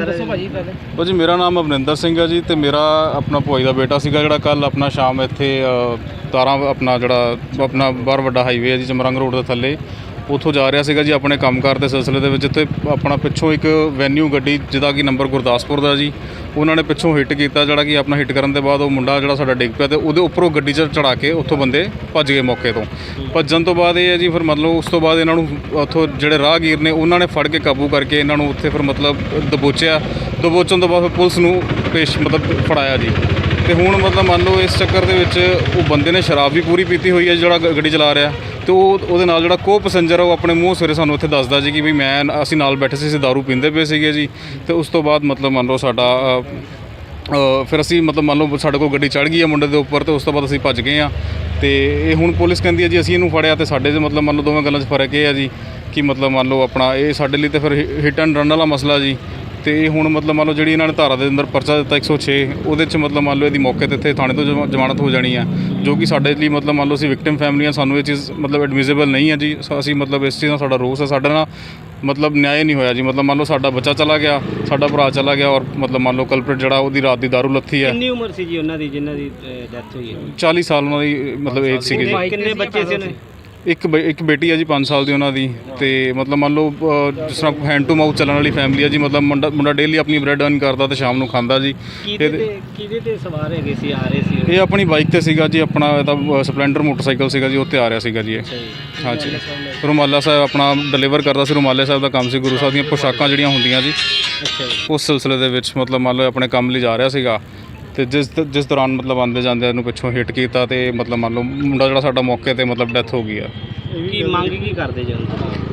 ਨਾਮ ਦੱਸੋ ਭਾਜੀ ਪਹਿਲੇ। ਭਾਜੀ ਮੇਰਾ ਨਾਮ ਅਮਰਿੰਦਰ ਸਿੰਘ ਹੈ ਜੀ ਤੇ ਮੇਰਾ ਆਪਣਾ ਭੋਈ ਦਾ ਬੇਟਾ ਸੀਗਾ ਜਿਹੜਾ ਕੱਲ ਆਪਣਾ ਸ਼ਾਮ ਇੱਥੇ ਅ, ਤਾਰਾਂ ਆਪਣਾ ਜਿਹੜਾ ਆਪਣਾ ਬਾਹਰ ਵੱਡਾ ਹਾਈਵੇ ਹੈ ਜੀ ਚਮਰੰਗ ਰੋਡ ਦੇ ਥੱਲੇ। ਉੱਥੋਂ ਜਾ ਰਿਹਾ ਸੀਗਾ ਜੀ ਆਪਣੇ ਕੰਮਕਾਰ ਦੇ ਸਿਲਸਿਲੇ ਦੇ ਵਿੱਚ ਤੇ ਆਪਣਾ ਪਿੱਛੋਂ ਇੱਕ ਵੈਨਿਊ ਗੱਡੀ ਜਿਹਦਾ ਕਿ ਨੰਬਰ ਗੁਰਦਾਸਪੁਰ ਦਾ ਜੀ। ਉਹਨਾਂ ਨੇ ਪਿੱਛੋਂ ਹਿੱਟ ਕੀਤਾ ਜਿਹੜਾ ਕਿ ਆਪਣਾ ਹਿੱਟ ਕਰਨ ਦੇ ਬਾਅਦ ਉਹ ਮੁੰਡਾ ਜਿਹੜਾ ਸਾਡਾ ਡਿੱਗ ਪਿਆ ਤੇ ਉਹਦੇ ਉੱਪਰੋਂ ਗੱਡੀ 'ਚ ਚੜਾ ਕੇ ਉੱਥੋਂ ਬੰਦੇ ਭੱਜ ਗਏ ਮੌਕੇ ਤੋਂ। ਭੱਜਣ ਤੋਂ ਬਾਅਦ ਇਹ ਹੈ ਜੀ ਫਿਰ ਮਤਲਬ ਉਸ ਤੋਂ ਬਾਅਦ ਇਹਨਾਂ ਨੂੰ ਉੱਥੋਂ ਜਿਹੜੇ ਰਾਹਗੀਰ ਨੇ ਉਹਨਾਂ ਨੇ ਫੜ ਕੇ ਕਾਬੂ ਕਰਕੇ ਇਹਨਾਂ ਨੂੰ ਉੱਥੇ ਫਿਰ ਮਤਲਬ ਦਬੋਚਿਆ। ਦਬੋਚਣ ਤੋਂ ਬਾਅਦ ਫਿਰ ਪੁਲਿਸ ਨੂੰ ਪੇਸ਼ ਮਤਲਬ ਫੜਾਇਆ ਜੀ। ਤੇ ਹੁਣ ਮਤਲਬ ਮੰਨ ਲਓ ਇਸ ਚੱਕਰ ਦੇ ਵਿੱਚ ਉਹ ਬੰਦੇ ਨੇ ਸ਼ਰਾਬ ਵੀ ਪੂਰੀ ਪੀਤੀ ਹੋਈ ਹੈ ਜਿਹੜਾ ਗ- ਗੱਡੀ ਚਲਾ ਰਿਹਾ। ਤੇ ਉਹ ਉਹਦੇ ਨਾਲ ਜਿਹੜਾ ਕੋ ਪੈਸੇਂਜਰ ਉਹ ਆਪਣੇ ਮੂੰਹ ਸਵੇਰੇ ਸਾਨੂੰ ਇੱਥੇ ਦੱਸਦਾ ਜੀ ਕਿ ਵੀ ਮੈਂ ਅਸੀਂ ਨਾਲ ਬੈਠੇ ਸੀ, ਅਸੀਂ ਦਾਰੂ ਪੀਂਦੇ ਪਏ ਸੀਗੇ ਜੀ। ਤੇ ਉਸ ਤੋਂ ਬਾਅਦ ਮਤਲਬ ਮੰਨ ਲਓ ਸਾਡਾ ਫਿਰ ਅਸੀਂ ਮਤਲਬ ਮੰਨ ਲਓ ਸਾਡੇ ਕੋਲ ਗੱਡੀ ਚੜ ਗਈ ਹੈ ਮੁੰਡੇ ਦੇ ਉੱਪਰ ਤੇ ਉਸ ਤੋਂ ਬਾਅਦ ਅਸੀਂ ਭੱਜ ਗਏ ਆ। ਤੇ ਇਹ ਹੁਣ ਪੁਲਿਸ ਕਹਿੰਦੀ ਹੈ ਜੀ, ਅਸੀਂ ਇਹਨੂੰ ਫੜਿਆ ਤੇ ਸਾਡੇ 'ਚ ਮਤਲਬ ਮੰਨ ਲਓ ਦੋਵੇਂ ਗੱਲਾਂ 'ਚ ਫ਼ਰਕ ਇਹ ਹੈ ਜੀ ਕਿ ਮਤਲਬ ਮੰਨ ਲਓ ਆਪਣਾ ਇਹ ਸਾਡੇ ਲਈ ਤੇ ਫਿਰ ਹਿੱਟ ਐਂਡ ਰਨ ਵਾਲਾ ਮਸਲਾ ਜੀ। ਤੇ ਹੁਣ ਮਤਲਬ ਮੰਨ ਲਓ ਜਿਹੜੀ ਇਹਨਾਂ ਨੇ ਧਾਰਾ ਦੇ ਅੰਦਰ ਪਰਚਾ ਦਿੱਤਾ 106 ਉਹਦੇ 'ਚ ਮਤਲਬ ਮੰਨ ਲਓ ਇਹਦੀ ਮੌਕੇ ਤੇ ਇੱਥੇ ਥਾਣੇ ਤੋਂ ਜਮਾ- ਜ਼ਮਾਨਤ ਹੋ ਜਾਣੀ ਆ ਜੋ ਕਿ ਸਾਡੇ ਲਈ ਮਤਲਬ ਮੰਨ ਲਓ ਅਸੀਂ ਵਿਕਟਿਮ ਫੈਮਲੀਆਂ ਸਾਨੂੰ ਇਹ ਚੀਜ਼ ਮਤਲਬ ਐਡਮਿਸਿਬਲ ਨਹੀਂ ਹੈ ਜੀ। ਅਸੀਂ ਮਤਲਬ ਇਸ ਚੀਜ਼ ਨਾਲ ਸਾਡਾ ਰੋਸ ਹੈ ਸਾਡੇ ਨਾਲ ਮਤਲਬ ਨਿਆਂ ਨਹੀਂ ਹੋਇਆ ਜੀ। ਮਤਲਬ ਮੰਨ ਲਓ ਸਾਡਾ ਬੱਚਾ ਚਲਾ ਗਿਆ ਸਾਡਾ ਭਰਾ ਚਲਾ ਗਿਆ ਔਰ ਮਤਲਬ ਮੰਨ ਲਓ ਕਲਪ੍ਰੇਟ ਜਿਹੜਾ ਉਹਦੀ ਰਾਤ ਦੀ ਦਾਰੂ ਲੱਥੀ ਹੈ ਕਿੰਨੀ ਉਮਰ ਸੀ ਜੀ ਉਹਨਾਂ ਦੀ ਜਿਨ੍ਹਾਂ ਦੀ ਡੈਥ ਹੋਈ ਹੈ? 40 ਸਾਲ ਉਹਨਾਂ ਦੀ ਮਤਲਬ ਏਜ ਸੀਗੀ ਜੀ। ਕਿੰਨੇ ਬੱਚੇ ਸੀ ਉਹਨੇ ਇੱਕ ਬ- ਇੱਕ ਬੇਟੀ ਹੈ ਜੀ 5 ਸਾਲ ਦੀ ਉਹਨਾਂ ਦੀ ਤੇ ਮਤਲਬ ਮੰਨ ਲਓ ਅ, ਜਿਸ ਤਰ੍ਹਾਂ ਹੈਂਡ ਟੂ ਮਾਊਥ ਚੱਲਣ ਵਾਲੀ ਫੈਮਿਲੀ ਹੈ ਜੀ ਮਤਲਬ ਮੁੰਡਾ ਮੁੰਡਾ ਡੇਲੀ ਆਪਣੀ ਬ੍ਰੈਡ ਅਰਨ ਕਰਦਾ ਤੇ ਸ਼ਾਮ ਨੂੰ ਖਾਂਦਾ ਜੀ। ਕਿਹਦੇ ਇਹਦੇ- ਤੇ ਕਿਹਦੇ ਤੇ ਸਵਾਰ ਹੈਗੇ ਸੀ ਆ ਰਹੇ ਸੀ ਉਹ? ਇਹ ਆਪਣੀ ਬਾਈਕ ਤੇ ਸੀਗਾ ਜੀ ਆਪਣਾ ਇਹਦਾ ਸਪਲੈਂਡਰ ਮੋਟਰਸਾਈਕਲ ਸੀਗਾ ਜੀ ਉੱਤੇ ਆ ਰਿਹਾ ਸੀਗਾ ਜੀ ਇਹ। ਜੀ। ਹਾਂਜੀ ਰੁਮਾਲਾ ਸਾਹਿਬ ਆਪਣਾ ਡਿਲੀਵਰ ਕਰਦਾ ਸੀ ਰੁਮਾਲੇ ਸਾਹਿਬ ਦਾ ਕੰਮ ਸੀ ਗੁਰੂ ਸਾਹਿਬ ਦੀਆਂ ਪੋਸ਼ਾਕਾਂ ਜਿਹੜੀਆਂ ਹੁੰਦੀਆਂ ਜੀ। ਅੱਛਾ ਜੀ। ਉਸ ਸਿਲਸਿਲੇ ਦੇ ਵਿੱਚ ਮਤਲਬ ਮੰਨ ਲਓ ਆਪਣੇ ਕੰਮ ਲਈ ਜਾ ਰਿਹਾ ਸੀਗਾ। ਤੇ ਜਿਸ ਜਿਸ ਦੌਰਾਨ ਮਤਲਬ ਆਉਂਦੇ ਜਾਂਦੇ ਇਹਨੂੰ ਪਿੱਛੋਂ ਹਿੱਟ ਕੀਤਾ ਤੇ ਮਤਲਬ ਮੰਨ ਲਓ ਮੁੰਡਾ ਜਿਹੜਾ ਸਾਡਾ ਮੌਕੇ ਤੇ ਮਤਲਬ ਡੈਥ ਹੋ ਗਈ ਆ ਕੀ ਮੰਗ ਕੀ ਕਰਦੇ ਜੀ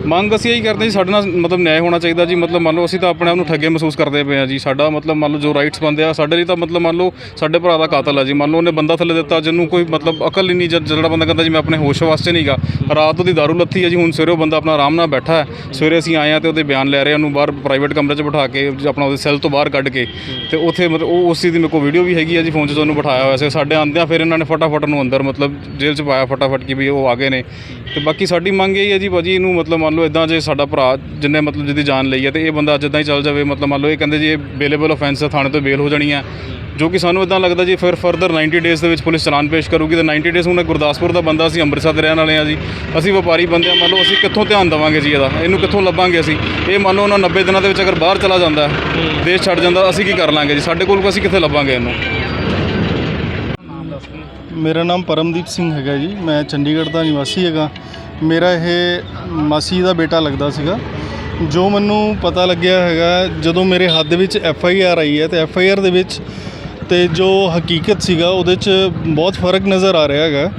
ਮੰਗ ਅਸੀਂ ਇਹੀ ਕਰਦੇ ਜੀ ਸਾਡੇ ਨਾਲ ਮਤਲਬ ਨਿਆਂ ਹੋਣਾ ਚਾਹੀਦਾ ਜੀ ਮਤਲਬ ਮੰਨ ਲਓ ਅਸੀਂ ਤਾਂ ਆਪਣੇ ਆਪ ਨੂੰ ਠੱਗੇ ਮਹਿਸੂਸ ਕਰਦੇ ਪਏ ਆ ਜੀ ਸਾਡਾ ਮਤਲਬ ਮੰਨ ਲਓ ਜੋ ਰਾਈਟਸ ਬੰਦੇ ਆ ਸਾਡੇ ਲਈ ਤਾਂ ਮਤਲਬ ਮੰਨ ਲਓ ਸਾਡੇ ਭਰਾ ਦਾ ਕਾਤਲ ਆ ਜੀ ਮੰਨ ਲਓ ਉਹਨੇ ਬੰਦਾ ਥੱਲੇ ਦਿੱਤਾ ਜਿਹਨੂੰ ਕੋਈ ਮਤਲਬ ਅਕਲ ਹੀ ਨਹੀਂ ਜਦ ਜਿਹੜਾ ਬੰਦਾ ਕਹਿੰਦਾ ਜੀ ਮੈਂ ਆਪਣੇ ਹੋਸ਼ ਵਾਸਤੇ ਨਹੀਂਗਾ ਰਾਤ ਉਹਦੀ ਦਾਰੂ ਲੱਥੀ ਹੈ ਜੀ ਹੁਣ ਸਵੇਰੇ ਉਹ ਬੰਦਾ ਆਪਣਾ ਆਰਾਮ ਨਾਲ ਬੈਠਾ ਹੈ ਸਵੇਰੇ ਅਸੀਂ ਆਏ ਆ ਤੇ ਉਹਦੇ ਬਿਆਨ ਲੈ ਰਹੇ ਆ ਉਹਨੂੰ ਬਾਹਰ ਪ੍ਰਾਈਵੇਟ ਕਮਰੇ 'ਚ ਬਿਠਾ ਕੇ ਆਪਣਾ ਉਹਦੇ ਸੈੱਲ ਤੋਂ ਬਾਹਰ ਕੱਢ ਕੇ ਤੇ ਉੱਥੇ ਮਤਲਬ ਉਹ ਉਸ ਚੀਜ਼ ਦੀ ਮੇਰੇ ਕੋਲ ਵੀਡੀਓ ਵੀ ਹੈਗੀ ਆ ਜੀ ਫੋਨ 'ਚ ਤੁਹਾਨੂੰ ਬਿਠਾਇਆ ਹੋਇਆ ਸੀ ਸਾਡੇ ਆਂਦਿਆਂ ਫਿਰ ਇਹਨਾਂ ਨੇ ਫਟਾਫਟ ਨੂੰ ਅੰਦਰ ਮਤਲਬ ਜੇਲ੍ਹ 'ਚ ਪਾਇਆ ਫਟਾਫਟ ਕਿ ਵੀ ਉਹ ਆ ਗਏ ਨੇ ਤੇ ਬਾਕੀ ਸਾਡੀ ਮੰਗ ਇਹ ਹੈ ਜੀ ਭਾਜੀ ਇਹਨੂੰ ਮਤਲਬ ਮੰਨ ਲਓ ਇਦਾਂ ਜੇ ਸਾਡਾ ਭਰਾ ਜਿੰਨੇ ਮਤਲਬ ਜਿਹਦੀ ਜਾਨ ਲਈ ਹੈ ਤੇ ਇਹ ਬੰਦਾ ਅੱਜ ਇਦਾਂ ਹੀ ਚੱਲ ਜਾਵੇ ਮਤਲਬ ਮੰਨ ਲਓ ਇਹ ਕਹਿੰਦੇ ਜੀ ਇਹ ਬੇਲੇਬਲ ਆਫੈਂਸ ਹੈ ਥਾਣੇ ਤੋਂ ਬੇਲ ਹੋ ਜਾਣੀ ਹੈ ਜੋ ਕਿ ਸਾਨੂੰ ਇਦਾਂ ਲੱਗਦਾ ਜੀ ਫਿਰ ਫਰਦਰ 90 ਡੇਜ਼ ਦੇ ਵਿੱਚ ਪੁਲਿਸ ਚਲਾਨ ਪੇਸ਼ ਕਰੂਗੀ ਤੇ 90 ਡੇਜ਼ ਹੁਣ ਗੁਰਦਾਸਪੁਰ ਦਾ ਬੰਦਾ ਅਸੀਂ ਅੰਮ੍ਰਿਤਸਰ ਦੇ ਰਹਿਣ ਵਾਲੇ ਆ ਜੀ। ਅਸੀਂ ਵਪਾਰੀ ਬੰਦੇ ਆ ਮੰਨ ਲਓ ਅਸੀਂ ਕਿੱਥੋਂ ਧਿਆਨ ਦੇਵਾਂਗੇ ਜੀ ਇਹਦਾ? ਇਹਨੂੰ ਕਿੱਥੋਂ ਲੱਭਾਂਗੇ ਅਸੀਂ? ਇਹ ਮੰਨ ਲਓ ਉਹਨਾਂ 90 ਦਿਨਾਂ ਦੇ ਵਿੱਚ ਅਗਰ ਬਾਹਰ ਚਲਾ ਜਾਂਦਾ ਦੇਸ਼ ਛੱਡ ਜਾਂਦਾ ਅਸੀਂ ਕੀ ਕਰ ਲਾਂਗੇ ਜੀ? ਸਾਡੇ ਕੋਲ ਅਸੀਂ ਕਿੱਥੇ ਲੱਭਾਂਗੇ ਇਹਨੂੰ? ਮੇਰਾ ਨਾਮ ਪਰਮਦੀਪ ਸਿੰਘ ਹੈਗਾ ਜੀ, ਮੈਂ ਚੰਡੀਗੜ੍ਹ ਦਾ ਨਿਵਾਸੀ ਹੈਗਾ। ਮੇਰਾ ਇਹ ਮਾਸੀ ਦਾ ਬੇਟਾ ਲੱਗਦਾ ਸੀਗਾ, ਜੋ ਮੈਨੂੰ ਪਤਾ ਲੱਗਿਆ ਹੈਗਾ, ਜਦੋਂ ਮੇਰੇ ਹੱਥ ਦੇ ਵਿੱਚ ਐਫ ਆਈ ਆਰ ਆਈ ਹੈ ਤੇ ਐਫ ਆਈ ਆਰ ਦੇ ਵਿੱਚ ਤੇ ਜੋ ਹਕੀਕਤ ਸੀਗਾ, ਉਹਦੇ 'ਚ ਬਹੁਤ ਫ਼ਰਕ ਨਜ਼ਰ ਆ ਰਿਹਾ ਹੈਗਾ।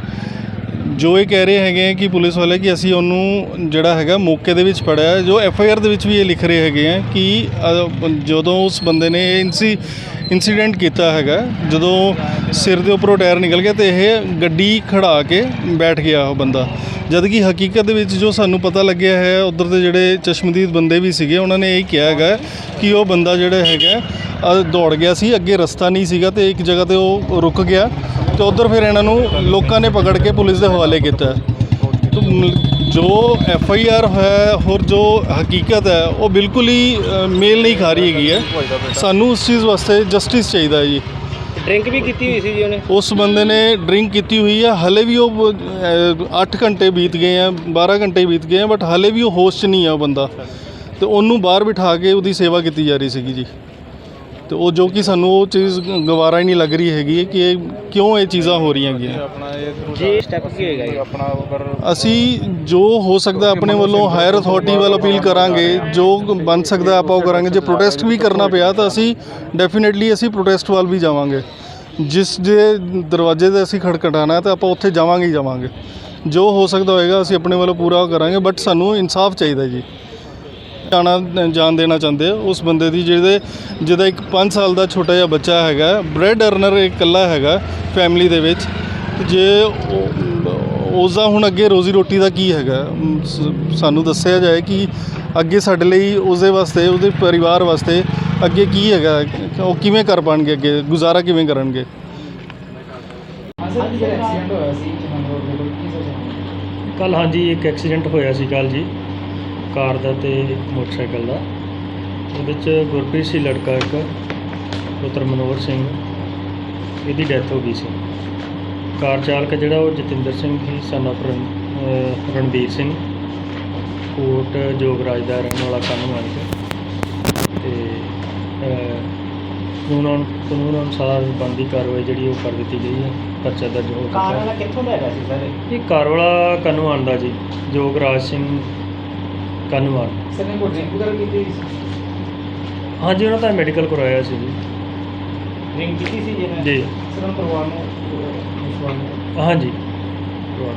ਜੋ ਇਹ ਕਹਿ ਰਹੇ ਹੈਗੇ ਆ ਕਿ ਪੁਲਿਸ ਵਾਲੇ ਕਿ ਅਸੀਂ ਉਹਨੂੰ ਜਿਹੜਾ ਹੈਗਾ ਮੌਕੇ ਦੇ ਵਿੱਚ ਪੜਿਆ ਜੋ ਐਫ ਆਈ ਆਰ ਦੇ ਵਿੱਚ ਵੀ ਇਹ ਲਿਖ ਰਹੇ ਹੈਗੇ ਆ ਕਿ ਜਦੋਂ ਉਸ ਬੰਦੇ ਨੇ ਇਹ ਇਨਸੀ ਇਨਸੀਡੈਂਟ ਕੀਤਾ ਹੈਗਾ। ਜਦੋਂ ਸਿਰ ਦੇ ਉੱਪਰੋਂ ਟਾਇਰ ਨਿਕਲ ਗਿਆ ਤੇ ਇਹ ਗੱਡੀ ਖੜਾ ਕੇ ਬੈਠ ਗਿਆ ਉਹ ਬੰਦਾ। ਜਦ ਕਿ ਹਕੀਕਤ ਦੇ ਵਿੱਚ ਜੋ ਸਾਨੂੰ ਪਤਾ ਲੱਗਿਆ ਹੈ, ਉਧਰ ਦੇ ਜਿਹੜੇ ਚਸ਼ਮਦੀਦ ਬੰਦੇ ਵੀ ਸੀਗੇ, ਉਹਨਾਂ ਨੇ ਇਹ ਕਿਹਾ ਹੈਗਾ ਕਿ ਉਹ ਬੰਦਾ ਜਿਹੜਾ ਹੈਗਾ ਦੌੜ ਗਿਆ ਸੀ, ਅੱਗੇ ਰਸਤਾ ਨਹੀਂ ਸੀਗਾ ਤੇ ਇੱਕ ਜਗ੍ਹਾ ਤੇ ਉਹ ਰੁਕ ਗਿਆ ਤੇ ਉਧਰ ਫਿਰ ਇਹਨਾਂ ਨੂੰ ਲੋਕਾਂ ਨੇ ਪਕੜ ਕੇ ਪੁਲਿਸ ਦੇ ਹਵਾਲੇ ਕੀਤਾ। ਜੋ ਐਫ ਆਈ ਆਰ ਹੈ ਹੋਰ ਜੋ ਹਕੀਕਤ ਹੈ ਉਹ ਬਿਲਕੁਲ ਹੀ ਅ, ਮੇਲ ਨਹੀਂ ਖਾ ਰਹੀ ਹੈਗੀ ਹੈ। ਸਾਨੂੰ ਉਸ ਚੀਜ਼ ਵਾਸਤੇ ਜਸਟਿਸ ਚਾਹੀਦਾ ਹੈ ਜੀ। ਡਰਿੰਕ ਵੀ ਕੀਤੀ ਹੋਈ ਸੀ ਜੀ ਉਹਨੇ? ਉਸ ਬੰਦੇ ਨੇ ਡਰਿੰਕ ਕੀਤੀ ਹੋਈ ਹੈ। ਹਲੇ ਵੀ ਉਹ 8 ਘੰਟੇ ਬੀਤ ਗਏ ਆ 12 ਘੰਟੇ ਬੀਤ ਗਏ ਆ ਬਟ ਹਲੇ ਵੀ ਉਹ ਹੋਸ਼ 'ਚ ਨਹੀਂ ਆ ਉਹ ਬੰਦਾ। ਤੇ ਉਹਨੂੰ ਬਾਹਰ ਬਿਠਾ ਕੇ ਉਹਦੀ ਸੇਵਾ ਕੀਤੀ ਜਾ ਰਹੀ ਸੀਗੀ ਜੀ। ਤੇ ਉਹ ਜੋ ਕਿ ਸਾਨੂੰ ਉਹ ਚੀਜ਼ ਗਵਾਰਾ ਹੀ ਨਹੀਂ ਲੱਗ ਰਹੀ ਹੈਗੀ ਕਿ ਇਹ ਕਿਉਂ ਇਹ ਚੀਜ਼ਾਂ ਹੋ ਰਹੀਆਂ ਹੈਗੀਆਂ। ਆਪਣਾ ਇਹ ਜੀ ਸਟੈਪ ਕੀ ਹੋਏਗਾ ਜੀ? ਆਪਣਾ ਅਗਰ ਅਸੀਂ ਜੋ ਹੋ ਸਕਦਾ ਆਪਣੇ ਵੱਲੋਂ ਹਾਇਰ ਅਥਾਰਟੀ ਵੱਲ ਅਪੀਲ ਕਰਾਂਗੇ ਜੋ ਬਣ ਸਕਦਾ ਆਪਾਂ ਉਹ ਕਰਾਂਗੇ। ਜੇ ਪ੍ਰੋਟੈਸਟ ਵੀ ਕਰਨਾ ਪਿਆ ਤਾਂ ਅਸੀਂ ਡੈਫੀਨਿਟਲੀ ਅਸੀਂ ਪ੍ਰੋਟੈਸਟ ਵੱਲ ਵੀ ਜਾਵਾਂਗੇ। ਜਿਸ ਜੇ ਦਰਵਾਜ਼ੇ ਤੇ ਅਸੀਂ ਖੜਖੜਾਣਾ ਤਾਂ ਆਪਾਂ ਉੱਥੇ ਜਾਵਾਂਗੇ ਹੀ ਜਾਵਾਂਗੇ। ਜੋ ਹੋ ਸਕਦਾ ਹੋਏਗਾ ਅਸੀਂ ਆਪਣੇ ਵੱਲੋਂ ਪੂਰਾ ਕਰਾਂਗੇ ਬਟ ਸਾਨੂੰ ਇਨਸਾਫ ਚਾਹੀਦਾ ਜੀ। ਜਾਣਾ ਜਾਨ ਦੇਣਾ ਚਾਹੁੰਦੇ ਉਸ ਬੰਦੇ ਦੀ ਜਿਹਦੇ ਜਿਹਦਾ ਇੱਕ 5 ਸਾਲ ਦਾ ਛੋਟਾ ਜਿਹਾ ਬੱਚਾ ਹੈਗਾ ਬ੍ਰੈਡ ਅਰਨਰ ਇਕੱਲਾ ਹੈਗਾ ਫੈਮਿਲੀ ਦੇ ਵਿੱਚ। ਜੇ ਉਹ- ਉਸ ਦਾ ਹੁਣ ਅੱਗੇ ਰੋਜ਼ੀ ਰੋਟੀ ਦਾ ਕੀ ਹੈਗਾ? ਸਾਨੂੰ ਦੱਸਿਆ ਜਾਏ ਕਿ ਅੱਗੇ ਸਾਡੇ ਲਈ ਉਸਦੇ ਵਾਸਤੇ ਉਹਦੇ ਪਰਿਵਾਰ ਵਾਸਤੇ ਅੱਗੇ ਕੀ ਹੈਗਾ? ਉਹ ਕਿਵੇਂ ਕਰ ਪਾਣਗੇ ਅੱਗੇ? ਗੁਜ਼ਾਰਾ ਕਿਵੇਂ ਕਰਨਗੇ? ਕੱਲ ਹਾਂਜੀ, ਇੱਕ ਐਕਸੀਡੈਂਟ ਹੋਇਆ ਸੀ ਕੱਲ ਜੀ। ਕਾਰ ਦਾ ਤੇ ਮੋਟਰਸਾਈਕਲ ਦਾ। ਉਹਦੇ ਚ ਗੁਰਪ੍ਰੀਤ ਸੀ ਲੜਕਾ ਇੱਕ ਪੁੱਤਰ ਮਨੋਹਰ ਸਿੰਘ। ਇਹਦੀ ਡੈਥ ਹੋ ਗਈ ਸੀ। ਕਾਰ ਚਾਲਕ ਜਿਹੜਾ ਉਹ ਜਤਿੰਦਰ ਸਿੰਘ ਸੀ son of ਰਣ ਅਹ ਰਣਬੀਰ ਸਿੰਘ। ਕੋਟ ਜੋਗਰਾਜ ਦਾ ਰਹਿਣ ਵਾਲਾ ਕਾਨੂੰਨ ਤੇ ਅਹ, ਕਾਨੂੰਨ ਕਾਨੂੰਨ ਅਨੁਸਾਰ ਬਣਦੀ ਕਾਰਵਾਈ ਜਿਹੜੀ ਉਹ ਕਰ ਦਿੱਤੀ ਗਈ ਹੈ। ਪਰਚਾ ਦਰਜ ਹੋ ਕਾਰ ਚੁੱਕਾ ਵਾਲਾ ਕਿੱਥੋਂ ਦਾ ਹੈਗਾ ਸੀ ਸਰ? ਇਹ ਕਾਰ ਵਾਲਾ ਕਾਨੂੰਨ ਦਾ ਜੀ। ਜੋਗਰਾਜ ਸਿੰਘ ਕਾਨੂੰਨ ਸਰ ਨੇ ਕੋਈ ਡਰਿੰਕ ਵਗੈਰਾ ਕੀਤੀ ਹਾਂਜੀ ਉਹਨਾਂ ਦਾ ਮੈਡੀਕਲ ਕਰਵਾਇਆ ਸੀ ਜੀ। ਡਰਿੰਕ ਕੀਤੀ ਸੀ ਜਿਹਨੇ ਜੀ। ਸਰ ਪਰਿਵਾਰ ਨੂੰ ਹਾਂਜੀ ਕਰਵਾ-